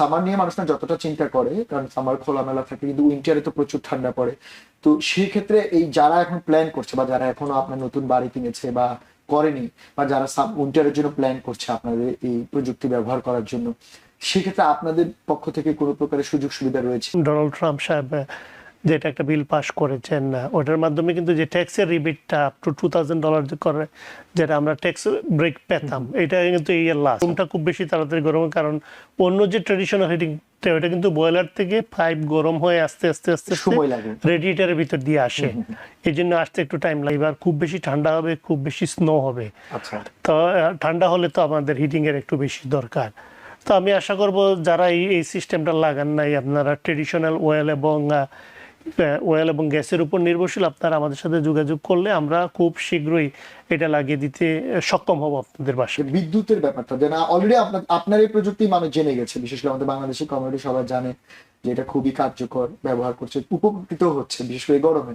Summer নিয়ে মানুষ না যতটা চিন্তা করে, কারণ সামার খোলামেলা থাকে, কিন্তু উইন্টারে তো প্রচুর ঠান্ডা পড়ে। তো সেই ক্ষেত্রে এই যারা এখন প্ল্যান করছে বা যারা এখনও আপনার নতুন বাড়ি কিনেছে বা করেনি, বা যারা উইন্টারের জন্য প্ল্যান করছে আপনাদের এই প্রযুক্তি ব্যবহার করার জন্য সেক্ষেত্রে আপনাদের পক্ষ থেকে কোনো প্রকারের সুযোগ সুবিধা রয়েছে? ডোনাল্ড ট্রাম্প সাহেব যেটা একটা বিল পাস করেছেন ওটার মাধ্যমে কিন্তু যে ট্যাক্সের রিবিটটা up to two thousand dollar করে যেটা আমরা ট্যাক্স ব্রেক পেতাম এটা কিন্তু এই লাস্ট রুমটা খুব বেশি তাড়াতাড়ি গরম কারণ অন্য যে ট্রেডিশনাল হিটিং ওটা কিন্তু বয়লার থেকে পাইপ গরম হয়ে আস্তে আস্তে আস্তে সময় লাগে। রেডিয়েটারের ভিতর দিয়ে আসে। এই জন্য আসতে একটু টাইম লাগে। আর খুব বেশি ঠান্ডা হবে খুব বেশি স্নো হবে। আচ্ছা। তো ঠান্ডা হলে তো আমাদের হিটিং এর একটু বেশি দরকার। তো আমি আশা করব যারা এই সিস্টেমটা লাগান নাই আপনারা ট্রেডিশনাল ওয়েল এবং ওয়েল এবং গ্যাসের উপর নির্ভরশীল। আপনারা আমাদের সাথে যোগাযোগ করলে আমরা খুব শীঘ্রই এটা লাগিয়ে দিতে সক্ষম হব আপনাদের বাসায়। বিদ্যুতের ব্যাপারটা যে না অলরেডি আপনার আপনার এই প্রযুক্তি মানুষ জেনে গেছে। বিশেষ করে আমাদের বাংলাদেশের কমিউনিটি সবাই জানে যে এটা খুবই কার্যকর ব্যবহার করছে উপকৃত হচ্ছে বিশেষ করে গরমে।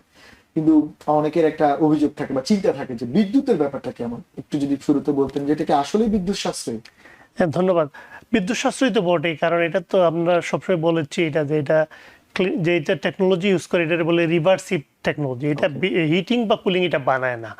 কিন্তু অনেকের একটা অভিযোগ থাকে বা চিন্তা থাকে যে বিদ্যুতের ব্যাপারটা কেমন? একটু যদি শুরুতে বলতেন যে এটা কি আসলেই বিদ্যুৎ সাশ্রয়ী। হ্যাঁ ধন্যবাদ। বিদ্যুৎ সাশ্রয়ী তো বটেই কারণ এটা তো আমরা সবসময় বলেছি এটা যে এটা যে এটা টেকনোলজি ইউজ করে এটা বলে রিভার্সিভ টেকনোলজি এটা হিটিং বা কুলিং এটা বানায় না।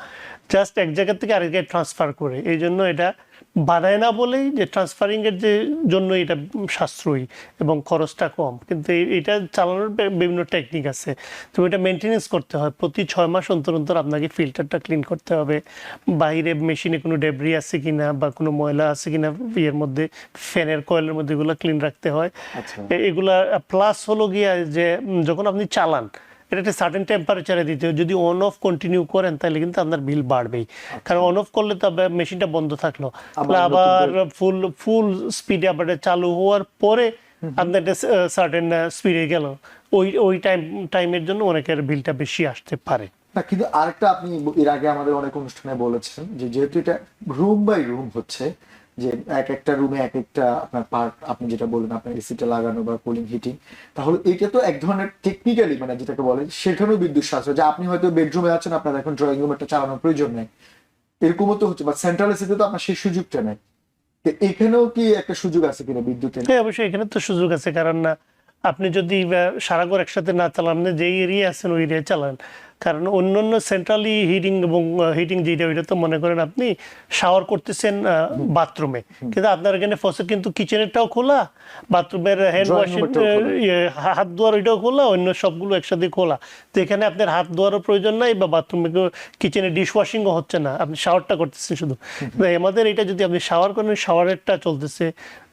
জাস্ট এক জায়গা থেকে আরেক জায়গায় ট্রান্সফার করে। এই জন্য এটা বানায় না বলেই যে ট্রান্সফারিং এর যে জন্য এটা সাশ্রয়ী এবং খরচটা কম। কিন্তু এটা চালানোর বিভিন্ন টেকনিক আছে। তো এটা মেনটেনেন্স করতে হয়। প্রতি ছয় মাস অন্তর অন্তর আপনাকে ফিল্টারটা ক্লিন করতে হবে। বাইরে মেশিনে কোনো ডেবরি আছে কিনা বা কোনো ময়লা আছে কিনা ইয়ের মধ্যে ফ্যানের কয়েলের মধ্যে এগুলো ক্লিন রাখতে হয়। আচ্ছা। এগুলা প্লাস হলো গিয়া যে যখন আপনি চালান এটা একটা সার্টেন টেম্পারেচারে দিতে হয় যদি অন অফ কন্টিনিউ করেন তাহলে কিন্তু আপনার বিল বাড়বেই। কারণ অন অফ করলে তো মেশিনটা বন্ধ থাকল। তাহলে আবার ফুল ফুল স্পিডে আবার চালু হওয়ার পরে আপনার একটা সার্টেন স্পিডে গেল। ওই ওই টাইম টাইমের জন্য অনেকের বিলটা বেশি আসতে পারে। না কিন্তু আরেকটা আপনি এর আগে আমাদের অনেক অনুষ্ঠানে বলেছেন যে যেহেতু এটা রুম বাই রুম হচ্ছে যে এক একটা রুমে এক একটা আপনার পার্ট আপনি যেটা বললেন, আপনার এসিটা লাগানো বা কুলিং হিটিং তাহলে এটা তো এক ধরনের টেকনিক্যালি মানে যেটাকে বলে, সেখানেও বিদ্যুৎ সাশ্রয়। যে আপনি হয়তো বেডরুমে আছেন, আপনার এখন ড্রয়িং রুম একটা চালানোর প্রয়োজন নেই। এরকমও তো হচ্ছে বা সেন্ট্রাল এসিতে তো আপনার সেই সুযোগটা নেই। এখানেও কি একটা সুযোগ আছে কিনা বিদ্যুতের? হ্যাঁ অবশ্যই এখানে তো সুযোগ আছে, কারণ না আপনি যদি সারা ঘর একসাথে না চালান, যে এরিয়া আছেন ওই এরিয়া চালান। কারণ অন্য অন্য সেন্ট্রালি হিটিং এবং হিটিং যেটা ওইটা তো মনে করেন আপনি শাওয়ার করতেছেন বাথরুমে কিন্তু আপনার এখানে ফসল কিন্তু কিচেনেরটাও খোলা বাথরুমের হ্যান্ড ওয়াশিং। হাত ধোয়ার ওইটাও খোলা অন্য সবগুলো একসাথে খোলা। তো এখানে আপনার হাত ধোয়ারও প্রয়োজন নাই বা বাথরুমে কিচেনে ডিশ ওয়াশিংও হচ্ছে না। আপনি শাওয়ারটা করতেছেন শুধু। আমাদের এটা যদি আপনি শাওয়ার করেন শাওয়ারেরটা চলতেছে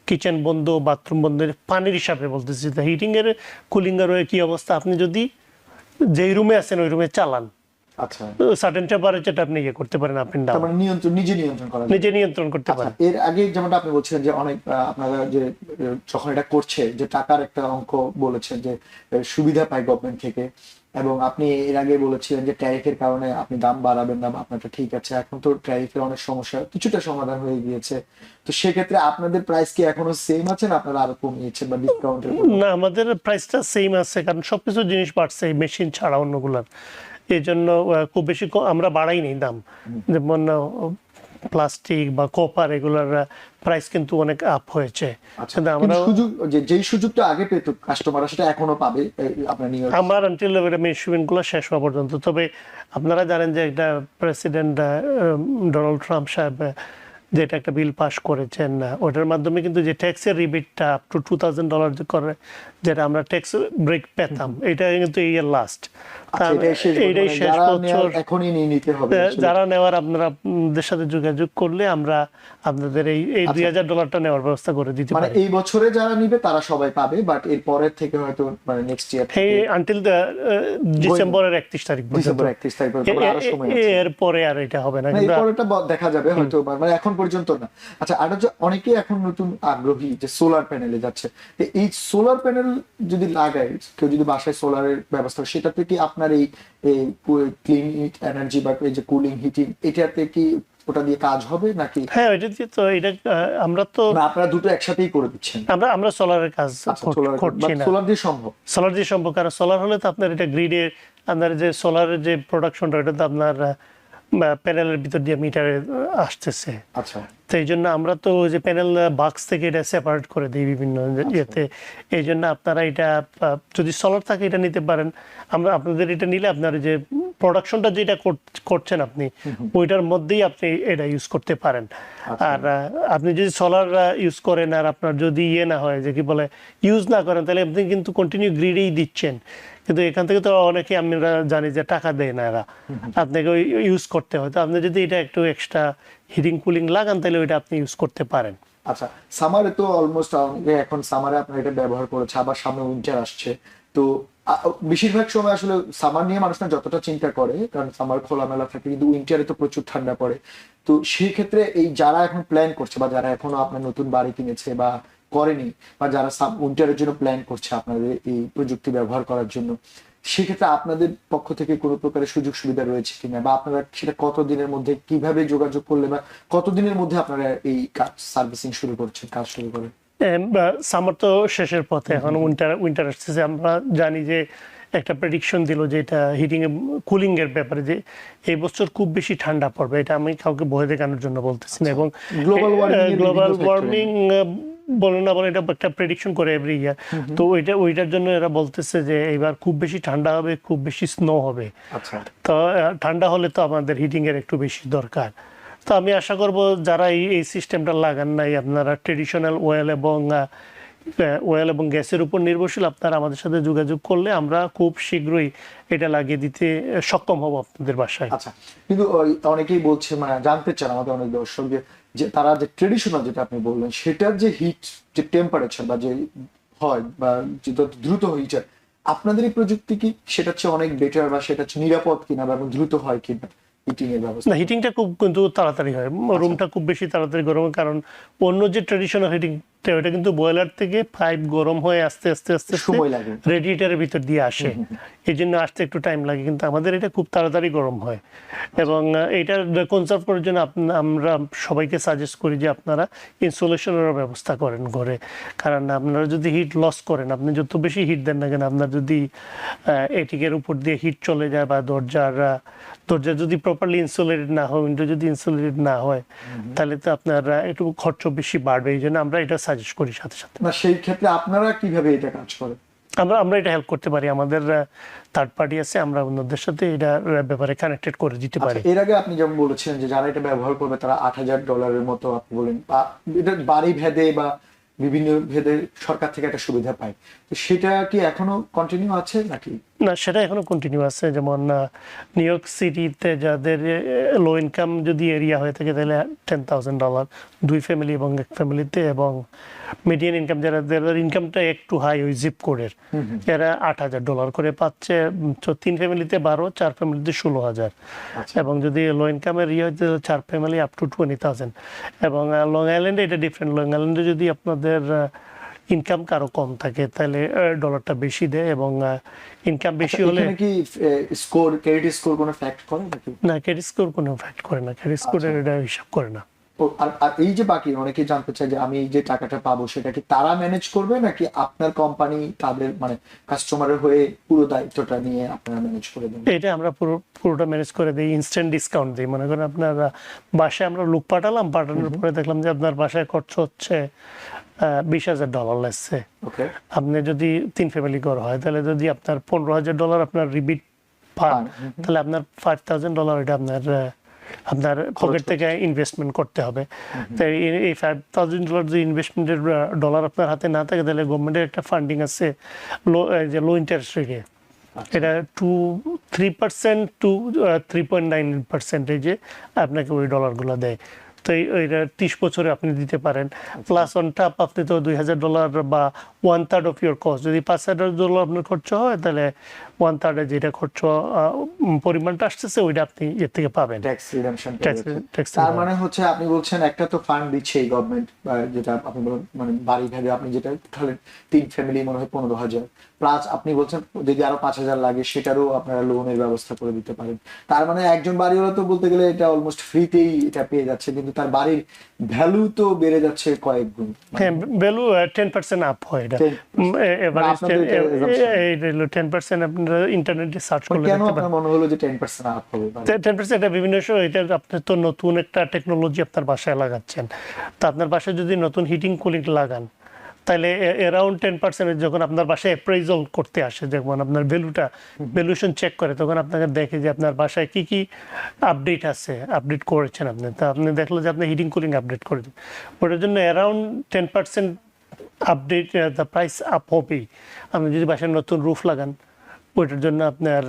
কিচেন বন্ধ বাথরুম বন্ধ পানির হিসাবে বলতেছি। তো হিটিং এর কুলিং এর কি অবস্থা? আপনি যদি যেই রুমে আছেন ওই রুমে চালান। আচ্ছা। সার্টেন টেম্পারেচারটা আপনি ইয়ে করতে পারেন আপনি তার নিয়ন্ত্রণ নিজে নিয়ন্ত্রণ করা নিজে নিয়ন্ত্রণ করতে আচ্ছা পারেন। এর আগে যেমনটা আপনি বলছিলেন যে অনেক আপনারা যে যখন এটা করছে যে টাকার একটা অঙ্ক বলেছেন যে সুবিধা পায় গভর্নমেন্ট থেকে এবং আপনি এর আগে বলেছিলেন যে ট্যারিফের কারণে আপনি দাম বাড়াবেন না আপনারটা ঠিক আছে এখন তো ট্যারিফের অনেক সমস্যা কিছুটা সমাধান হয়ে গিয়েছে। তো সেক্ষেত্রে আপনাদের প্রাইস কি এখনও সেম আছে না আপনারা আরও কমিয়েছেন বা ডিসকাউন্টের না আমাদের প্রাইসটা সেম আছে কারণ সবকিছু জিনিস বাড়ছে মেশিন ছাড়া অন্যগুলার। এই জন্য খুব বেশি আমরা বাড়াই নেই দাম। যেমন প্লাস্টিক বা কপার এগুলার প্রাইস কিন্তু অনেক আপ হয়েছে। আচ্ছা আমরা সুযোগ যে যেই সুযোগটা আগে পেত কাস্টমাররা সেটা এখনও পাবে আপনার আমার আনটিল মেশিনগুলো গুলো শেষ হওয়া পর্যন্ত। তবে আপনারা জানেন যে একটা প্রেসিডেন্ট ডোনাল্ড ট্রাম্প সাহেব যেটা একটা বিল পাস করেছেন ওটার মাধ্যমে কিন্তু যে ট্যাক্সের রিবিটটা up to two thousand dollar করে যেটা আমরা ট্যাক্স ব্রেক পেতাম এটা কিন্তু এই লাস্ট এটাই শেষ এইটাই মানে শেষ যারা বছর নেওয়ার এখনই নিয়ে নিতে হবে যারা নেওয়ার আপনারা আপনাদের সাথে যোগাযোগ করলে আমরা আপনাদের এই এই দুই হাজার ডলারটা নেওয়ার ব্যবস্থা করে দিতে মানে এই বছরে যারা নিবে তারা সবাই পাবে বাট এর পরের থেকে হয়তো মানে নেক্সট ইয়ার এই আনটিল ডিসেম্বরের একত্রিশ তারিখ ডিসেম্বর একত্রিশ তারিখ পর্যন্ত মানে আরও সময় এর পরে আর এটা হবে না না, কিন্তু এর পরেরটা দেখা যাবে হয়তো মানে এখন পর্যন্ত না। আচ্ছা আর হচ্ছে অনেকেই এখন নতুন আগ্রহী যে সোলার প্যানেলে যাচ্ছে। এই সোলার প্যানেল যদি লাগায় কেউ যদি বাসায় সোলারের ব্যবস্থা সেটাতে কি আপনার এই ক্লিন এনার্জি বা এই যে কুলিং হিটিং এটাতে কি ওটা দিয়ে কাজ হবে নাকি? হ্যাঁ এটা দিয়ে তো এটা আমরা তো না আপনারা দুটো একসাথেই করে দিচ্ছেন। আমরা আমরা সোলারের কাজ আচ্ছা সোলার করছি না। সোলার দিয়ে সম্ভব? সোলার দিয়ে সম্ভব কারণ সোলার হলে তো আপনার এটা গ্রিডে আপনার যে সোলারের যে প্রোডাকশনটা এটা তো আপনার প্যানেলের ভিতর দিয়ে মিটারে আসতেছে। আচ্ছা। তো এই জন্য আমরা তো ওই যে প্যানেল বাক্স থেকে এটা সেপারেট করে দিই বিভিন্ন ইয়েতে। এই জন্য আপনারা এটা যদি সলার থাকে এটা নিতে পারেন। আমরা আপনাদের এটা নিলে আপনার যে প্রোডাকশনটা যেটা কর- করছেন আপনি ওইটার মধ্যেই আপনি এটা ইউজ করতে পারেন। আর আহ, আপনি যদি সোলার ইউজ করেন আর আপনার যদি ইয়ে না হয় যে কি বলে ইউজ না করেন তাহলে আপনি কিন্তু কন্টিনিউ গ্রিডেই দিচ্ছেন। কিন্তু এখান থেকে তো অনেকে আমরা জানি যে টাকা দেয় না এরা। আপনাকে ওই ইউজ করতে হয়। তো আপনি যদি এটা একটু এক্সট্রা হিটিং কুলিং লাগান তাহলে ওইটা আপনি ইউজ করতে পারেন। আচ্ছা সামারে তো অলমোস্ট এখন সামারে আপনার এটা ব্যবহার করেছে আবার সামনে উইন্টার আসছে। তো বেশিরভাগ সময় আসলে সামার নিয়ে মানুষ না যতটা চিন্তা করে কারণ সামার খোলামেলা থাকে কিন্তু উইন্টারে তো প্রচুর ঠান্ডা পড়ে। তো সেই ক্ষেত্রে এই যারা এখন প্ল্যান করছে বা যারা এখনও আপনার নতুন বাড়ি কিনেছে বা করেনি বা যারা সাব উইন্টারের জন্য প্ল্যান করছে আপনাদের এই প্রযুক্তি ব্যবহার করার জন্য সেক্ষেত্রে আপনাদের পক্ষ থেকে কোনো প্রকারের সুযোগ সুবিধা রয়েছে কিনা বা আপনারা সেটা কত দিনের মধ্যে কীভাবে যোগাযোগ করলে বা কতদিনের মধ্যে আপনারা এই কাজ সার্ভিসিং শুরু করছেন কাজ শুরু করেন? সামার তো শেষের পথে এখন উইন্টার উইন্টার আসতেছে। আমরা জানি যে একটা প্রেডিকশন দিল যে এটা হিটিং কুলিং এর ব্যাপারে যে এই বছর খুব বেশি ঠান্ডা পড়বে এটা আমি কাউকে ভয় দেখানোর জন্য বলতেছি না এবং warming এর গ্লোবাল ওয়ার্মিং বলে না বলে এটা একটা প্রেডিকশন করে এভরি ইয়ার তো ওইটা ওইটার জন্য এরা বলতেছে যে এবার খুব বেশি ঠান্ডা হবে খুব বেশি স্নো হবে। আচ্ছা। তো ঠান্ডা হলে তো আমাদের হিটিং এর একটু বেশি দরকার। তো আমি আশা করব যারা এই এই সিস্টেমটা লাগান নাই আপনারা ট্রেডিশনাল ওয়েল এবং ওয়েল এবং গ্যাসের উপর নির্ভরশীল আপনারা আমাদের সাথে যোগাযোগ করলে আমরা খুব শীঘ্রই এটা লাগিয়ে দিতে সক্ষম হব আপনাদের বাসায়। আচ্ছা কিন্তু অনেকেই বলছে মানে জানতে চান আমাদের অনেক দর্শক যে যে তারা যে ট্রেডিশনাল যেটা আপনি বললেন সেটার যে হিট যে টেম্পারেচার বা যে হয় বা যে দ্রুত হিট যায় আপনাদের এই প্রযুক্তি কি সেটা হচ্ছে অনেক বেটার বা সেটা হচ্ছে নিরাপদ কিনা বা দ্রুত হয় কিনা হিটিং এর ব্যবস্থা? না হিটিংটা খুব কিন্তু তাড়াতাড়ি হয়। রুমটা খুব বেশি তাড়াতাড়ি গরম হয় কারণ অন্য যে ট্রেডিশনাল হিটিং ওটা কিন্তু বয়লার থেকে পাইপ গরম হয়ে আস্তে আস্তে আস্তে সময় লাগে। রেডিয়েটারের ভিতর দিয়ে আসে। এই জন্য আসতে একটু টাইম লাগে। কিন্তু আমাদের এটা খুব তাড়াতাড়ি গরম হয়। এবং এটা কনসার্ভ করার জন্য আমরা সবাইকে সাজেস্ট করি যে আপনারা ইনসুলেশনের ব্যবস্থা করেন ঘরে। কারণ আপনারা যদি হিট লস করেন আপনি যত বেশি হিট দেন না কেন আপনার যদি এটিকের উপর দিয়ে হিট চলে যায় বা দরজার দরজা যদি প্রপারলি ইনসুলেটেড না হয় উইন্ডো যদি ইনসুলেটেড না হয় তাহলে তো আপনার একটু খরচ বেশি বাড়বে। এই জন্য আমরা এটা সাজেস্ট করি সাথে সাথে। না সেই ক্ষেত্রে আপনারা কীভাবে এটা কাজ করেন? আমরা আমরা এটা হেল্প করতে পারি। আমাদের থার্ড পার্টি আছে আমরা অন্যদের সাথে এটা ব্যাপারে কানেক্টেড করে দিতে পারি। আচ্ছা, এর আগে আপনি যেমন বলেছেন যে যারা এটা ব্যবহার করবে তারা আট হাজার ডলারের মতো আপনি বলেন বা এটা বাড়ি ভেদে বা বিভিন্ন ভেদে সরকার থেকে একটা সুবিধা পায়। তো সেটা কি এখনও কন্টিনিউ আছে নাকি? না সেটা এখনও কন্টিনিউ আছে। যেমন নিউ ইয়র্ক সিটিতে যাদের লো ইনকাম যদি এরিয়া হয়ে থাকে তাহলে টেন থাউজেন্ড ডলার দুই ফ্যামিলি এবং এক ফ্যামিলিতে এবং মিডিয়ান ইনকাম যারা যাদের ইনকামটা একটু হাই ওই জিপ কোডের এরা আট হাজার ডলার করে পাচ্ছে। তো তিন ফ্যামিলিতে বারো চার ফ্যামিলিতে ষোলো হাজার। আচ্ছা। এবং যদি লো ইনকামের ইয়ে চার family up to twenty thousand এবং লং আইল্যান্ডে এটা ডিফারেন্ট লং আইল্যান্ডে যদি আপনাদের ইনকাম কারও কম থাকে তাহলে ডলারটা বেশি দেয় এবং ইনকাম বেশি হলে আচ্ছা, কি স্কোর ক্রেডিট স্কোর কোনো ফ্যাক্ট করে নাকি? না ক্রেডিট স্কোর কোনো ফ্যাক্ট করে না ক্রেডিট স্কোর এটা হিসাব করে না। আর এই যে বাকি অনেকে জানতে চায় যে আমি এই যে টাকাটা পাবো সেটা কি তারা ম্যানেজ করবে নাকি আপনার কোম্পানি তাদের মানে কাস্টমারের হয়ে পুরো দায়িত্বটা নিয়ে আপনারা ম্যানেজ করে দেবেন? এটা আমরা পুরো পুরোটা ম্যানেজ করে দিই ইনস্ট্যান্ট ডিসকাউন্ট দিই। মনে করেন আপনার বাসায় আমরা লোক পাঠালাম পাঠানোর পরে দেখলাম যে আপনার বাসায় খরচ হচ্ছে বিশ হাজার ডলার লাগছে আপনি যদি তিন ফ্যামিলি ঘর হয় তাহলে যদি আপনার পনেরো হাজার ডলার আপনার রিবিট পান তাহলে আপনার ফাইভ থাউজেন্ড ডলার এটা আপনার আপনার পকেট থেকে ইনভেস্টমেন্ট করতে হবে। তাই এই- এই ফাইভ থাউজেন্ড ডলার যদি ইনভেস্টমেন্টের ডলার আপনার হাতে না থাকে তাহলে গভর্নমেন্টের একটা ফান্ডিং আছে লো যে লো ইন্টারেস্ট রেটে এটা two three percent two three point nine পার্সেন্টেজে আপনাকে ওই ডলারগুলো দেয়। তো এটা ত্রিশ বছরে আপনি দিতে পারেন। প্লাস অন টাপ আপনি তো দুই হাজার ডলার বা one third of your cost যদি পাঁচ হাজার ডলার আপনার খরচ হয় তাহলে ওয়ান থার্ডে যেটা খরচ পরিমাণটা আসতেছে ওইটা আপনি এর থেকে পাবেন। ট্যাক্স রিডামশন তার মানে হচ্ছে আপনি বলছেন একটা তো ফান্ড দিচ্ছে এই গভর্নমেন্ট যেটা আপনি বলেন মানে বাড়ি ভেবে আপনি যেটা তাহলে তিন ফ্যামিলি মনে হয় পনেরো হাজার। প্লাস আপনি বলছেন যদি আরও পাঁচ হাজার লাগে সেটারও আপনারা লোনের ব্যবস্থা করে দিতে পারেন। তার মানে একজন বাড়িওয়ালা তো বলতে গেলে এটা অলমোস্ট ফ্রিতেই এটা পেয়ে যাচ্ছে কিন্তু তার বাড়ির ভ্যালু তো বেড়ে যাচ্ছে কয়েক গুণ হ্যাঁ ভ্যালু টেন পার্সেন্ট আপ হয় এটা। 10% এভারেজ আপনাদের এটা assumption। টেন পার্সেন্ট আপনারা ইন্টারনেটে সার্চ করলে কেন আপনার মনে হলো যে টেন পার্সেন্ট আপ হবে মানে টেন পার্সেন্ট এটা বিভিন্ন সময় এটা আপনি তো নতুন একটা টেকনোলজি আপনার বাসায় লাগাচ্ছেন। তা আপনার বাসায় যদি নতুন হিটিং কুলিং লাগান তাহলে অ্যারাউন্ড টেন পার্সেন্ট যখন আপনার বাসায় অ্যাপ্রাইজাল করতে আসে যখন আপনার ভ্যালুটা ভ্যালুয়েশন চেক করে তখন আপনাকে দেখে যে আপনার বাসায় কি কি আপডেট আছে আপডেট করেছেন আপনি। তা আপনি দেখল যে আপনি হিটিং কুলিং আপডেট করে দিন ওটার জন্য around ten percent update the price up হবেই। আপনি যদি বাসায় নতুন রুফ লাগান ওইটার জন্য আপনার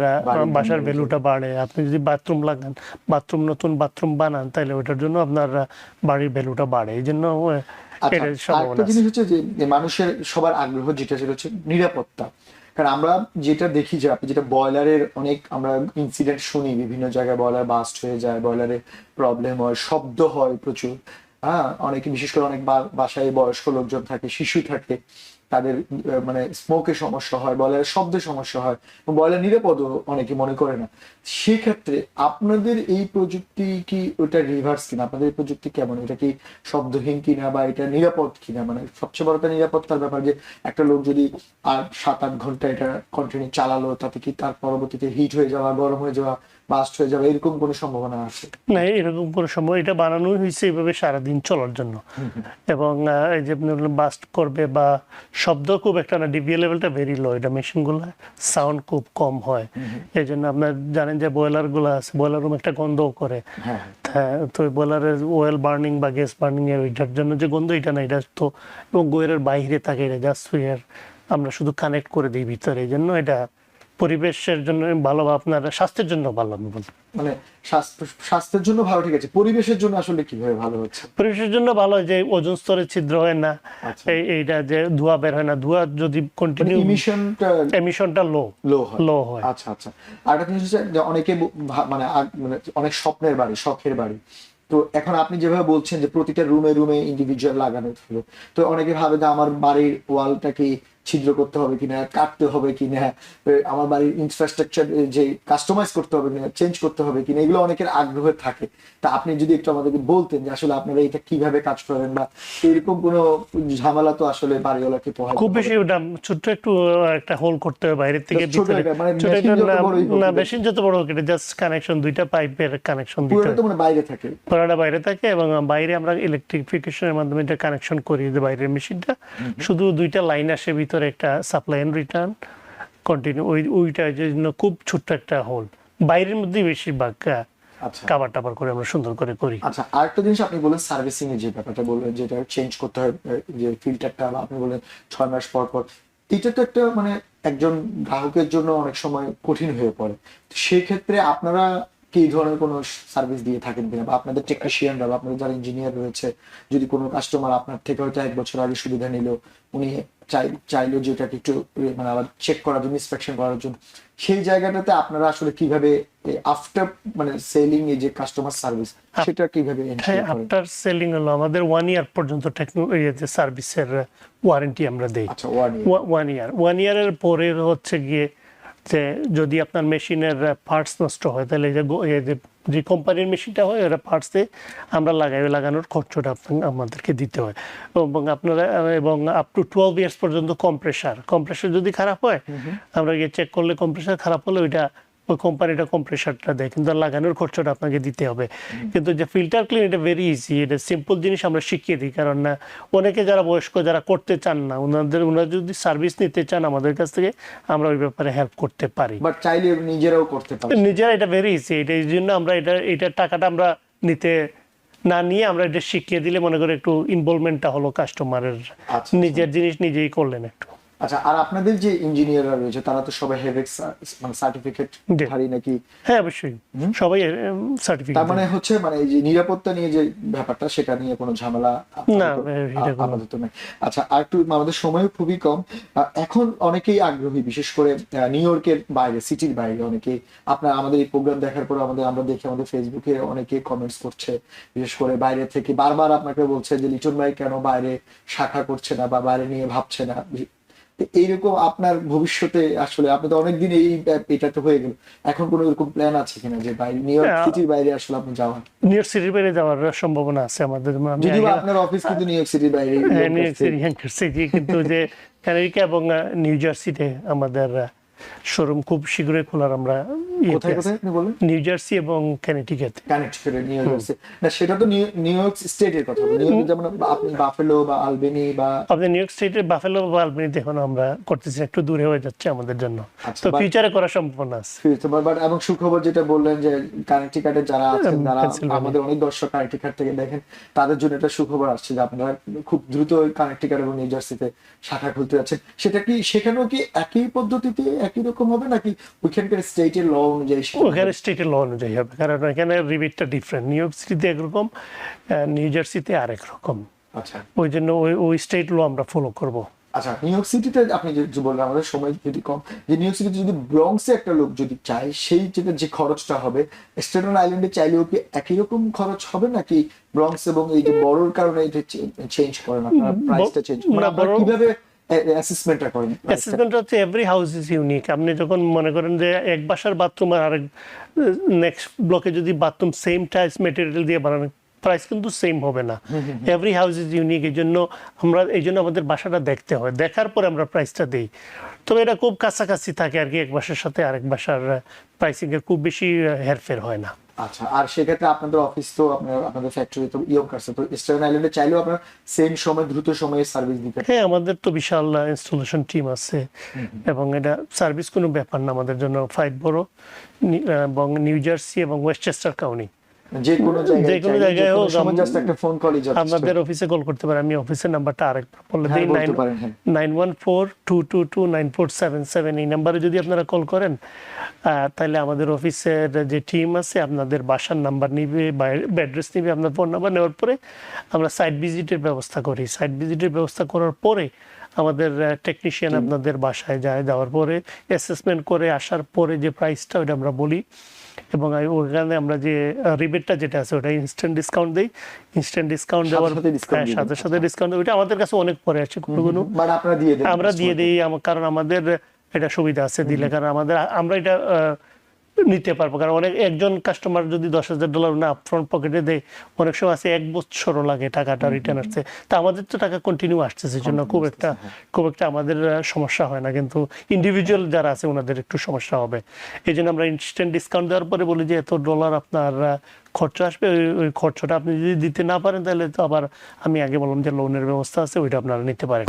বাসার ভ্যালুটা বাড়ে। আপনি যদি বাথরুম লাগান বাথরুম নতুন বাথরুম বানান তাহলে ওইটার জন্য আপনার বাড়ির ভ্যালুটা বাড়ে। এই জন্য আচ্ছা আছে। জিনিস হচ্ছে যে মানুষের সবার আগ্রহ যেটা সেটা হচ্ছে নিরাপত্তা। কারণ আমরা যেটা দেখি যে আপনি যেটা বয়লারের অনেক আমরা ইনসিডেন্ট শুনি বিভিন্ন জায়গায় বয়লার বাস্ট হয়ে যায় বয়লারে প্রবলেম হয় শব্দ হয় প্রচুর। হ্যাঁ অনেকে বিশেষ করে অনেক বাসায় বয়স্ক লোকজন থাকে শিশু থাকে। তাদের মানে স্মোকের সমস্যা হয় বয়লারের শব্দের সমস্যা হয়, এবং বয়লার নিরাপদও অনেকে মনে করে না। সেক্ষেত্রে আপনাদের এই প্রযুক্তি কি ওটা রিভার্স কিনা? আপনাদের এই প্রযুক্তি কেমন? এটা কি শব্দহীন কিনা বা এটা নিরাপদ কিনা? মানে সবচেয়ে বড় একটা নিরাপত্তার ব্যাপার যে একটা লোক যদি আর সাত, আট ঘণ্টা এটা কন্টিনিউ চালালো, তাতে কি তার পরবর্তীতে হিট হয়ে যাওয়া, গরম হয়ে যাওয়া বাস্ট হয়ে যাওয়া এরকম কোনো সম্ভাবনা আছে? না এরকম কোনো সময় এটা বানানো হয়েছে এইভাবে সারাদিন চলার জন্য। এবং এই যে আপনি বাস্ট করবে বা শব্দ খুব একটা না ডিবিএ লেভেলটা ভেরি লো এটা মেশিনগুলো সাউন্ড খুব কম হয়। এই জন্য আপনার জানেন যে বয়লারগুলো আছে বয়লার রুম একটা গন্ধও করে। হ্যাঁ হ্যাঁ। তো বয়লারের ওয়েল বার্নিং বা গ্যাস বার্নিং এর ওইটার জন্য যে গন্ধ এটা না এটা তো এবং গোয়ের বাইরে থাকে এটা জাস্ট আমরা শুধু কানেক্ট করে দিই ভিতরে এই জন্য এটা পরিবেশের জন্য ভালো বা আপনার স্বাস্থ্যের জন্য ভালো আমি বলব মানে স্বাস্থ্য স্বাস্থ্যের জন্য ভালো ঠিক আছে পরিবেশের জন্য আসলে কীভাবে ভালো হচ্ছে? পরিবেশের জন্য ভালো যে ওজন স্তরে ছিদ্র হয় না আচ্ছা। এইটা যে ধোঁয়া বের হয় না ধোঁয়া যদি কন্টিনিউ ইমিশনটা এমিশনটা লো লো হয়। লো হয়। আচ্ছা আচ্ছা। আর একটা জিনিস যে অনেকে মানে মানে অনেক স্বপ্নের বাড়ি শখের বাড়ি। তো এখন আপনি যেভাবে বলছেন যে প্রতিটা রুমে রুমে ইন্ডিভিজুয়াল লাগানো থাকবে তো অনেকে ভাবে যে আমার বাড়ির ওয়ালটাকে ছিদ্র করতে হবে কিনা কাটতে হবে কিনা আমার বাড়ির ইনফ্রাস্ট্রাকচার যে কাস্টমাইজ করতে হবে কিনা চেঞ্জ করতে হবে কিনা এগুলো অনেকের আগ্রহ থাকে। তা আপনি যদি একটু আমাদেরকে বলতেন যে আসলে আপনারা এটা কীভাবে কাজ করেন বা এরকম কোনো ঝামেলা তো আসলে বাড়িওয়ালাকে পোহাইতে খুব বেশি ছোট্ট একটু একটা হোল করতে হবে বাইরের থেকে একটা, মানে যত মেশিন বড় হোক এটা জাস্ট কানেকশন দুইটা পাইপের কানেকশন দিতে তো মানে বাইরে থাকে। পুরোটা বাইরে থাকে এবং বাইরে আমরা ইলেকট্রিফিকেশনের মাধ্যমে এটা কানেকশন করি যে বাইরের মেশিনটা শুধু দুইটা লাইন আসে ভিতরে। একটা সাপ্লাই এন্ড রিটার্ন কন্টিনিউ ওই ওইটা জন্য খুব ছোট্ট একটা হোল বাইরের মধ্যেই বেশিরভাগ আচ্ছা। কাবার টাবার করে আমরা সুন্দর করে করি। আচ্ছা আরেকটা জিনিস আপনি বলেন সার্ভিসিং এর যে ব্যাপারটা বললেন যেটা চেঞ্জ করতে হয় যে ফিল্টারটা আপনি বলেন ছয় মাস পর পর এটা তো একটা মানে একজন গ্রাহকের জন্য অনেক সময় কঠিন হয়ে পড়ে। সেই ক্ষেত্রে আপনারা কি ধরনের কোনো সার্ভিস দিয়ে থাকেন কিনা? বা আপনাদের টেকনিশিয়ানরা বা আপনাদের যারা ইঞ্জিনিয়ার রয়েছে যদি কোনো কাস্টমার আপনার থেকে হয়তো এক বছর আগে সুবিধা নিল উনি চাই চাইলো যে ওটাকে একটু মানে আবার চেক করার জন্য ইন্সপেকশন করার জন্য সেই জায়গাটাতে আপনারা আসলে কীভাবে আফটার মানে সেলিং এই যে কাস্টমার সার্ভিস সেটা কীভাবে ensure হ্যাঁ করেন? আফটার সেলিং হলো আমাদের ওয়ান ইয়ার পর্যন্ত টেকনোলজি সার্ভিসের ওয়ারেন্টি আমরা দেই। ওয়ান ওয়ান ইয়ার ওয়ান ইয়ারের পরে হচ্ছে গিয়ে যে যদি আপনার মেশিনের পার্টস নষ্ট হয় তাহলে যে যে কোম্পানির মেশিনটা হয় ওটা দিয়ে আমরা লাগাই লাগানোর খরচটা আমাদেরকে দিতে হয়। এবং আপনারা এবং আপ টু টুয়েলভ ইয়ার্স পর্যন্ত কম্প্রেসার কম্প্রেসার যদি খারাপ হয় আমরা গিয়ে চেক করলে কম্প্রেসার খারাপ হলে ওইটা ওই কোম্পানিটা কম্প্রেসারটা দেয় কিন্তু লাগানোর খরচটা আপনাকে দিতে হবে। কিন্তু যে ফিল্টার ক্লিন এটা ভেরি ইজি এটা সিম্পল জিনিস আমরা শিখিয়ে দিই কারণ না অনেকে যারা বয়স্ক যারা করতে চান না ওনাদের ওনারা যদি সার্ভিস নিতে চান আমাদের কাছ থেকে আমরা ওই ব্যাপারে হেল্প করতে পারি। বাট চাইলে নিজেরাও করতে পারে নিজেরা এটা ভেরি ইজি এটা এই জন্য আমরা এটা এটার টাকাটা আমরা নিতে না নিয়ে আমরা এটা শিখিয়ে দিলে মনে করি একটু ইনভলভমেন্টটা হলো কাস্টমারের আচ্ছা, নিজের জিনিস নিজেই করলেন একটু। আচ্ছা আর আপনাদের যে ইঞ্জিনিয়াররা রয়েছে তারা তো সবাই হেভেক্স মানে সার্টিফিকেট ধারী নাকি? হ্যাঁ অবশ্যই। সবাই সার্টিফিকেট তার মানে হচ্ছে মানে এই যে নিরাপত্তা নিয়ে যে ব্যাপারটা সেটা নিয়ে কোনো ঝামেলা না, আপাতত- নাই। আচ্ছা আর একটু আমাদের সময় খুবই কম। এখন অনেকেই আগ্রহী বিশেষ করে নিউ ইয়র্কের বাইরে সিটির বাইরে অনেকেই। আপনার আমাদের এই প্রোগ্রাম দেখার পর আমাদের আমরা দেখি আমাদের ফেসবুকে অনেকে কমেন্টস করছে। বিশেষ করে বাইরে থেকে বারবার আপনাকে বলছে যে লিটন ভাই কেন বাইরে শাখা করছে না বা বাইরে নিয়ে ভাবছে না? এইরকম আপনার ভবিষ্যতে আসলে আপনি তো অনেকদিন এই এটা তো হয়ে গেল। এখন কোনো এরকম প্ল্যান আছে কিনা যে বাইরে নিউ ইয়র্ক। সিটির বাইরে আসলে আপনি যাওয়ার? নিউ ইয়র্ক সিটির বাইরে যাওয়ার সম্ভাবনা আছে আমাদের। যদি আপনার অফিস কিন্তু নিউ ইয়র্ক সিটির বাইরে নিউ ইয়র্ক সিটি কিন্তু যে আমেরিকা এবং নিউ জার্সিতে আমাদের শোরুম খুব শীঘ্রই খোলার আমরা কোথায় কোথায় বলেন নিউ জার্সি এবং ক্যানেটিকেতে কানেক্ট নিউ ইয়র্ক না সেটা তো নিউ ইয়র্ক স্টেটের কথা। নিউ ইয়র্ক যেমন আপনি বাফেলো বা আলবেনি বা আমাদের নিউ ইয়র্ক স্টেটের বাফেলো বা আলবেনিতে এখন আমরা করতেছি একটু দূরে হয়ে যাচ্ছে আমাদের জন্য। আচ্ছা, তো ফিউচারে সম্ভাবনা আছে। বাট এবং সুখবর যেটা বললেন যে কানেক্টিকাটে যারা আছেন যারা আমাদের অনেক দর্শক কানেক্টিকাট থেকে দেখেন তাদের জন্য এটা সুখবর আসছে যে আপনারা খুব দ্রুত কানেক্টিকাট এবং নিউ জার্সিতে শাখা খুলতে যাচ্ছেন। সেটা কি সেখানেও কি একই পদ্ধতিতে একই রকম হবে নাকি ওইখানকার স্টেটের ল অনুযায়ী ওখানে স্টেটের ল অনুযায়ী হবে কারণ এখানে রিবিটটা ডিফারেন্ট নিউ ইয়র্ক সিটিতে একরকম নিউ জার্সিতে আরেক রকম আচ্ছা। ওই জন্য ওই ওই স্টেট ল আমরা ফলো করব। আচ্ছা নিউ ইয়র্ক সিটিতে আপনি যে বললেন আমাদের সময় যদি কম যে নিউ ইয়র্ক সিটিতে যদি ব্রঙ্কসে একটা লোক যদি চায় সেই যেটা যে খরচটা হবে স্টেটন আইল্যান্ডে চাইলেও কি একই রকম খরচ হবে নাকি ব্রঙ্কস এবং এই যে বড়র কারণে এটা চেঞ্জ করেন আপনারা প্রাইসটা চেঞ্জ মানে না, কীভাবে অ্যাসেসমেন্টটা করেন। অ্যাসেসমেন্ট হচ্ছে এভরি হাউস ইজ ইউনিক আপনি যখন মনে করেন যে এক বাসার বাথরুম আর আরেক নেক্সট ব্লকে যদি বাথরুম সেম মেটেরিয়াল দিয়ে বানানো প্রাইস কিন্তু সেম হবে না। এভরি হাউস ইজ ইউনিক এই জন্য আমরা এই জন্য আমাদের বাসাটা দেখতে হয়। দেখার পরে আমরা প্রাইসটা দিই। তবে এটা খুব কাছাকাছি থাকে আর কি এক বাসার সাথে আরেক বাসার প্রাইসিং এর খুব বেশি হেরফের হয় না। আচ্ছা আর সেক্ষেত্রে আপনাদের অফিস তো আপনার আপনাদের ফ্যাক্টরি তো ইয়ং কাছে তো স্টেটন আইল্যান্ডে চাইলেও আপনার সেম সময় দ্রুত সময়ে সার্ভিস দিতে হ্যাঁ আমাদের তো বিশাল ইনস্টলেশন টিম আছে। এবং এটা সার্ভিস কোনো ব্যাপার না আমাদের জন্য ফাইভ বড় এবং নিউ জার্সি এবং ওয়েস্টচেস্টার কাউনি যে কোনো জায়গায় যে কোনো জায়গায় হোক, জাস্ট একটা ফোন কলই যথেষ্ট। আমাদের অফিসে কল করতে পারে আমি অফিসের নাম্বারটা আরেকবার বলে হ্যাঁ, দিই হ্যাঁ। এই নাম্বারে যদি আপনারা কল করেন তাহলে আমাদের অফিসের যে টিম আছে আপনাদের বাসার নাম্বার নিবে বা অ্যাড্রেস নিবে আপনার ফোন নাম্বার নেওয়ার পরে আমরা সাইট ভিজিটের ব্যবস্থা করি। সাইট ভিজিটের ব্যবস্থা করার পরে আমাদের টেকনিশিয়ান আপনাদের বাসায় যায় যাওয়ার পরে অ্যাসেসমেন্ট করে আসার পরে যে প্রাইসটা ওটা আমরা বলি এবং ওখানে আমরা যে রিবেটটা যেটা আছে ওটা ইনস্ট্যান্ট ডিসকাউন্ট দিই। ইনস্ট্যান্ট ডিসকাউন্ট দেওয়ার সাথে হ্যাঁ, সাথে ডিসকাউন্ট ওইটা আমাদের কাছে অনেক পরে আছে কোনো কোনো আপনারা দিয়ে দেন আমরা দিয়ে দিই কারণ আমাদের এটা সুবিধা আছে দিলে। কারণ আমাদের আমরা এটা আহ, নিতে পারব। কারণ অনেক একজন কাস্টমার যদি দশ হাজার ডলার না ফ্রন্ট পকেটে দেয় অনেক সময় আছে এক বছরও লাগে টাকাটা রিটার্ন আসছে তা আমাদের তো টাকা কন্টিনিউ আসছে সেই জন্য খুব একটা খুব একটা আমাদের সমস্যা হয় না। কিন্তু ইন্ডিভিজুয়াল যারা আছে ওনাদের একটু সমস্যা হবে। এই জন্য আমরা ইনস্ট্যান্ট ডিসকাউন্ট দেওয়ার পরে বলি যে এত ডলার আপনার খরচ আসবে? ওই খরচটা আপনি যদি দিতে না পারেন তাহলে তো আবার আমি আগে বললাম যে লোনের ব্যবস্থা আছে ওইটা আপনারা নিতে পারেন।